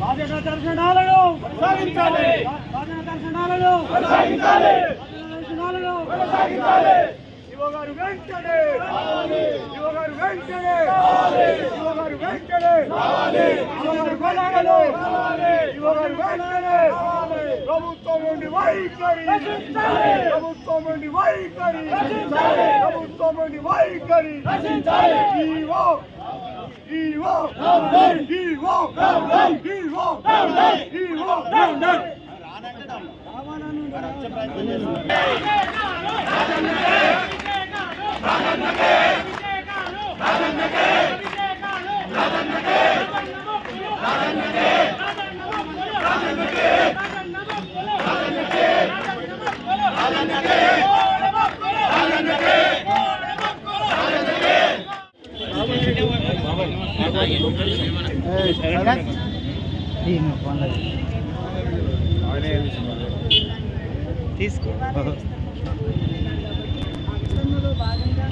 రాజన్న దర్శనాలను కొనసాగించాలి రాజన్న దర్శనాలను కొనసాగించాలి దర్శనాలను కొనసాగించాలి శివ గారు వెంటనే శివ గారు వెంటనే వెంటనే ప్రభుత్వం నుండి వైఖరి. ప్రభుత్వం నుండి వైఖరి. ప్రభుత్వం నుండి వైఖరి ఈవో తీసుకో. భాగంగా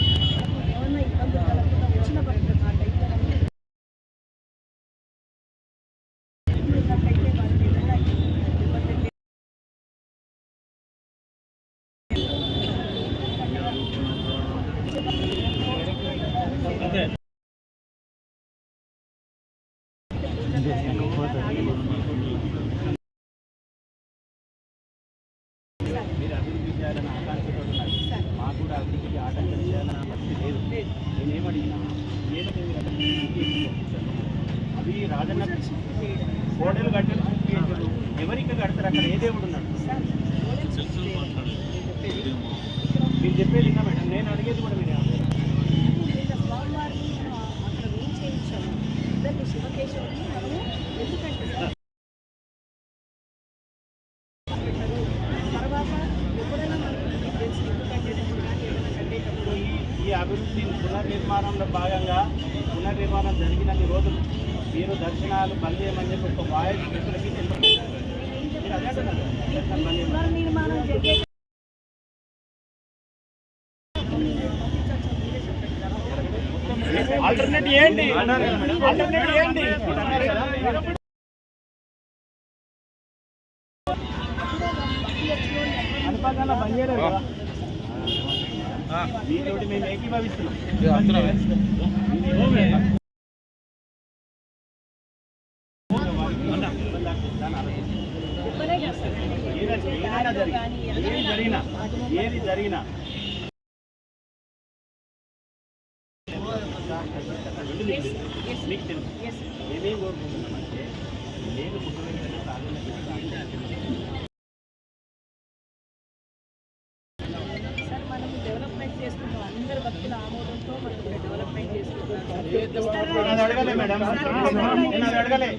రాజన్న హోటల్ కట్టారు ఎవరికి కడతారు? అక్కడ ఏ దేవుడు ఉన్నాడు? మీరు చెప్పేది ఇంకా మేడం. నేను అడిగేది కూడా మీరు ఈ అభివృద్ధి పునర్నిర్మాణంలో భాగంగా పునర్నిర్మాణం జరిగినన్ని రోజులు మీరు దర్శనాలు బంద్ చేయమని చెప్పి ఒక వాయిస్ వ్యక్తులకి ఆల్టర్నేట్ ఏంటి ఆల్టర్నేట్ ఏంటి బంద్ చేయలేదు కదా. మీతోటి మేము ఏకీభవిస్తున్నాం ఏది జరిగినా ఏది జరిగినా మీకు తెలుసు కోరుకుంటున్నామంటే నేను చేసుకుంటాం. అందరు భక్తుల ఆమోదంతో మనం ఇక్కడ డెవలప్మెంట్ చేసుకుంటాం నేను అది అడగలే మేడం. నేను అది అడగలే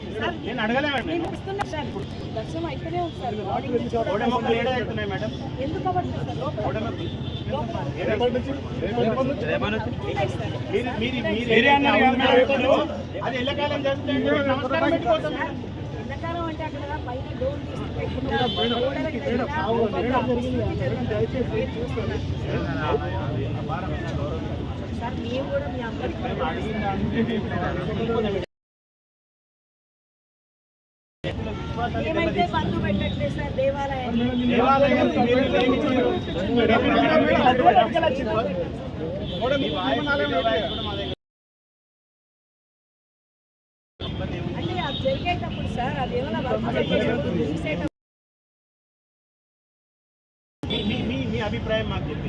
నేను అడగలే మేడం. నేను ఇస్తున్నా సార్. దర్శనం అయితేనే ఉంది సార్. బాడీ కోడె మొక్కలు ఏడా ఎక్కుతున్నాయి మేడం? ఎందుకు అవ్వట్లేదు సార్? లోపల కోడె మొక్కలు లోపల మీరు మీరు మీరు ఏరియా అది ఎల్లకాలం జరుగుతుంది నమస్కారం పెట్టుకోవద్దు మేడం. ఎండాకాలం అంటే అక్కడ పైన డోర్ తీసి ఏమైతే బంధు పెట్టట్లేదు సార్ దేవాలయం అంటే అది జరిగేటప్పుడు సార్ అది ఏమైనా వర్క్ జరిగేటప్పుడు చూసేటప్పుడు మీ- అభిప్రాయం మాకు చెప్పండి.